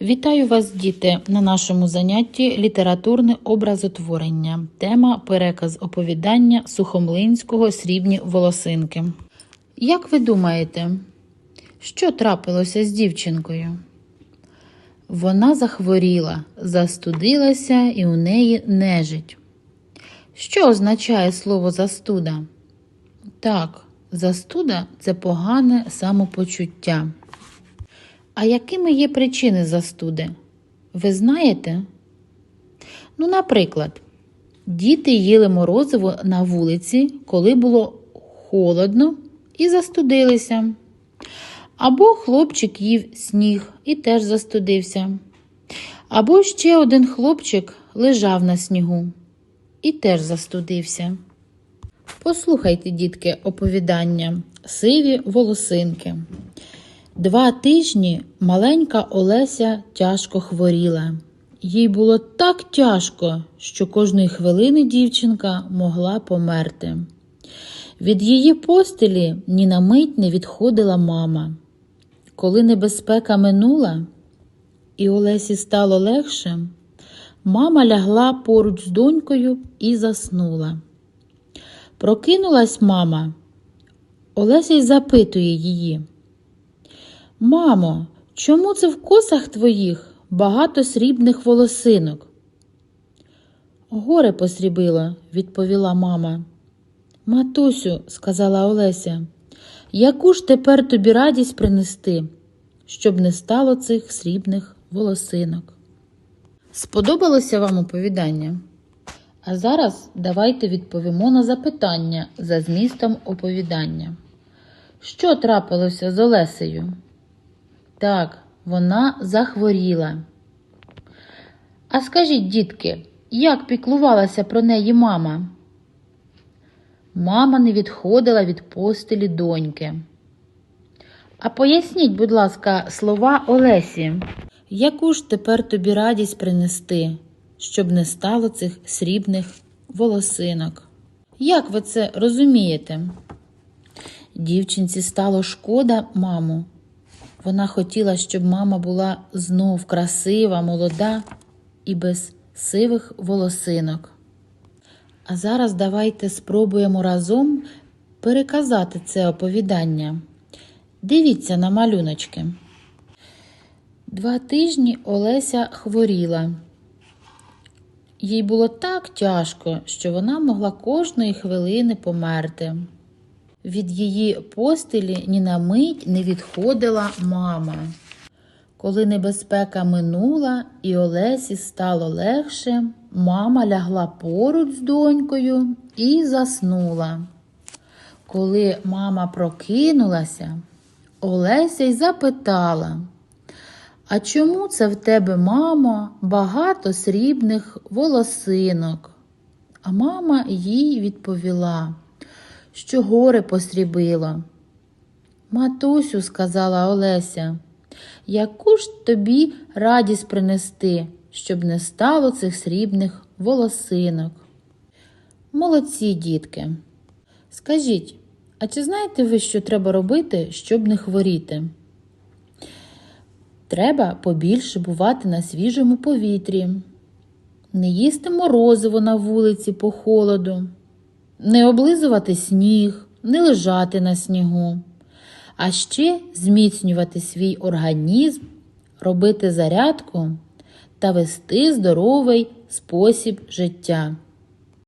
Вітаю вас, діти, на нашому занятті літературне образотворення. Тема переказ оповідання Сухомлинського срібні волосинки. Як ви думаєте, що трапилося з дівчинкою? Вона захворіла, застудилася і у неї нежить. Що означає слово застуда? Так, застуда це погане самопочуття. А якими є причини застуди? Ви знаєте? Ну, наприклад, діти їли морозиво на вулиці, коли було холодно і застудилися. Або хлопчик їв сніг і теж застудився. Або ще один хлопчик лежав на снігу і теж застудився. Послухайте, дітки, оповідання Сиві волосинки. Два тижні маленька Олеся тяжко хворіла. Їй було так тяжко, що кожної хвилини дівчинка могла померти. Від її постелі ні на мить не відходила мама. Коли небезпека минула, і Олесі стало легше, мама лягла поруч з донькою і заснула. Прокинулась мама. Олеся й запитує її. Мамо, чому це в косах твоїх багато срібних волосинок? Горе посрібило, відповіла мама. Матусю, сказала Олеся, яку ж тепер тобі радість принести, щоб не стало цих срібних волосинок? Сподобалося вам оповідання? А зараз давайте відповімо на запитання за змістом оповідання. Що трапилося з Олесею? Так, вона захворіла. А скажіть, дітки, як піклувалася про неї мама? Мама не відходила від постелі доньки. А поясніть, будь ласка, слова Олесі. Яку ж тепер тобі радість принести, щоб не стало цих срібних волосинок? Як ви це розумієте? Дівчинці стало шкода маму. Вона хотіла, щоб мама була знов красива, молода і без сивих волосинок. А зараз давайте спробуємо разом переказати це оповідання. Дивіться на малюночки. Два тижні Олеся хворіла. Їй було так тяжко, що вона могла кожної хвилини померти. Від її постелі ні на мить не відходила мама. Коли небезпека минула і Олесі стало легше, мама лягла поруч з донькою і заснула. Коли мама прокинулася, Олеся й запитала, а чому це в тебе, мамо, багато срібних волосинок? А мама їй відповіла що горе посрібило. Матусю, сказала Олеся, яку ж тобі радість принести, щоб не стало цих срібних волосинок? Молодці, дітки. Скажіть, а чи знаєте ви, що треба робити, щоб не хворіти? Треба побільше бувати на свіжому повітрі, не їсти морозиво на вулиці по холоду не облизувати сніг, не лежати на снігу, а ще зміцнювати свій організм, робити зарядку та вести здоровий спосіб життя.